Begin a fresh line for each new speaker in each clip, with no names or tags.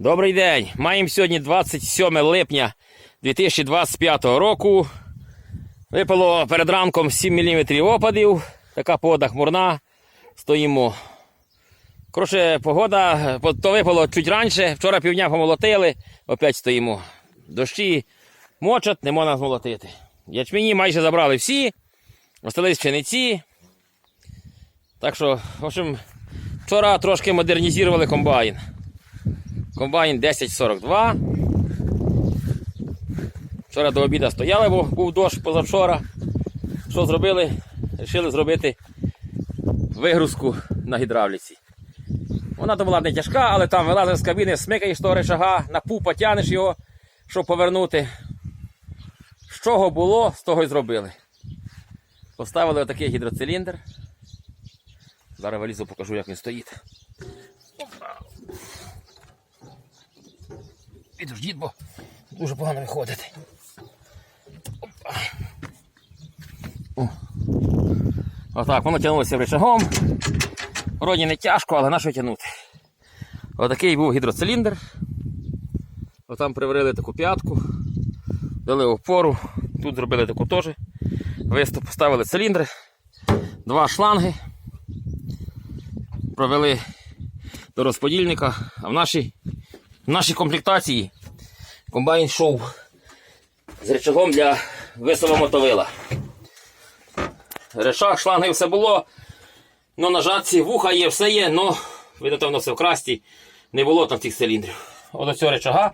Добрий день. Маємо сьогодні 27 липня 2025 року. Випало перед ранком 7 мм опадів. Така погода хмурна. Стоїмо. Коротше, погода, то випало чуть раніше. Вчора півдня помолотили, опять стоїмо. Дощі мочать, не можна змолотити. Ячмені майже забрали всі, остались пшениці. Так що, в общем, вчора трошки модернізували комбайн. Комбайн 1042. Вчора до обіду стояли, бо був дощ позавчора. Що зробили? Рішили зробити вигрузку на гідравліці. Вона то була не тяжка, але там вилазиш з кабіни, смикаєш того речага, на пуп потягнеш його, щоб повернути. З чого було, з того й зробили. Поставили отакий гідроциліндр. Зараз валізу покажу, як він стоїть. Підождіть, бо дуже погано виходить. Опа. Отак, воно тягнулося речагом. Вроді не тяжко, але на що тягнути. Отакий був гідроциліндр. Отам приварили таку п'ятку, дали опору, тут зробили таку теж. Виступ, поставили циліндри, два шланги. Провели до розподільника, а в нашій в нашій комплектації комбайн йшов з речагом для висова мотовила. Речах, шланги все було. Ну, на жатці вуха є, все є, але видно, там все в красті. Не було там цих циліндрів. От до цього речага,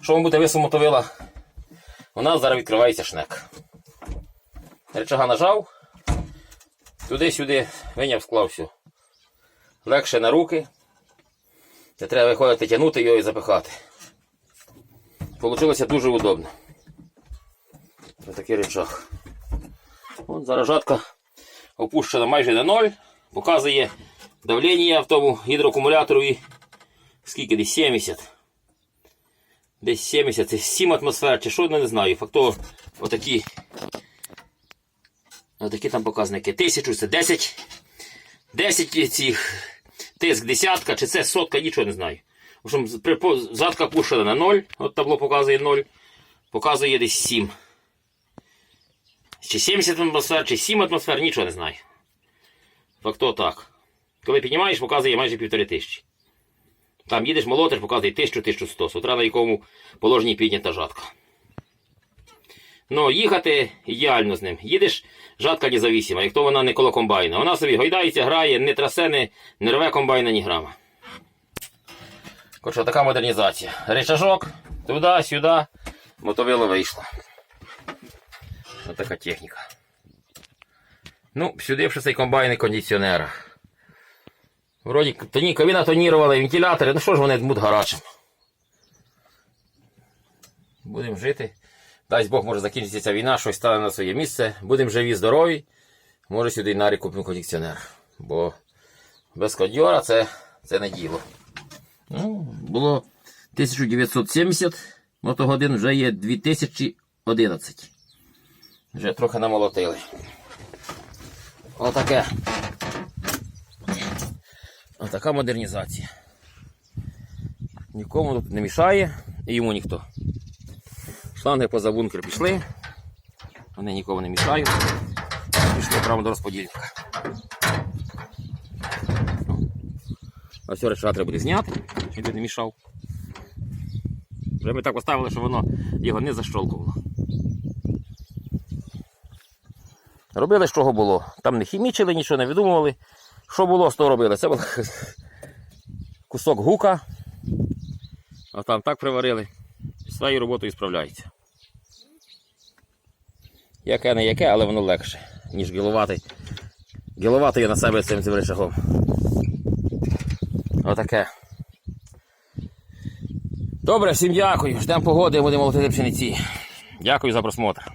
що вам буде висова мотовила, у нас зараз відкривається шнек. Речага нажав, туди-сюди виняв, склав все. Легше на руки. Не треба виходити, тягнути його і запихати. Получилося дуже удобно. Ось такий речах. От зараз жатка опущена майже на ноль. Показує давлення в тому гідроакумуляторові. Скільки десь 70. Десь 70, це 7 атмосфер чи що, ну, не знаю. Факто отакі. Отакі там показники. 1000, це 10. 10 цих тиск десятка, чи це сотка, нічого не знаю. Задка пушена на 0, от табло показує 0, показує десь 7. Чи 70 атмосфер, чи 7 атмосфер, нічого не знаю. Факто так. Коли піднімаєш, показує майже півтори тисячі. Там їдеш, молотиш, показує 1000-1100, смотря на якому положенні піднята жатка. Ну, їхати ідеально з ним. Їдеш, жатка независима, як то вона не коло комбайна. Вона собі гойдається, грає, не трасе, не, не рве комбайна ні грама. Коротше, така модернізація. Речажок, туди, сюди, мотовило вийшло. Ось така техніка. Ну, сюди вже цей комбайн і кондиціонер. Вроді тоні, кабіна тонірувала, вентилятори, ну що ж вони будуть гарячим. Будемо жити. Дасть Бог, може закінчиться ця війна, щось стане на своє місце. Будемо живі, здорові. Може сюди на рік купимо кондиціонер. Бо без кондьора це, це не діло. Ну, було 1970 мотогодин, вже є 2011. Вже трохи намолотили. Отаке. Отака модернізація. Нікому тут не мішає і йому ніхто. Шланги поза бункер пішли. Вони нікому не мішають. Пішли прямо до розподільника. А все решта треба буде зняти, щоб він не мішав. Вже ми так поставили, щоб воно його не защолкувало. Робили, з чого було. Там не хімічили, нічого не видумували. Що було, з того робили. Це був кусок гука. А там так приварили. Своєю роботою справляється. Яке не яке, але воно легше, ніж гілувати. Гілувати я на себе цим речагом. Отаке. Добре, всім дякую. Ждемо погоди, будемо лотити пшениці. Дякую за просмотр.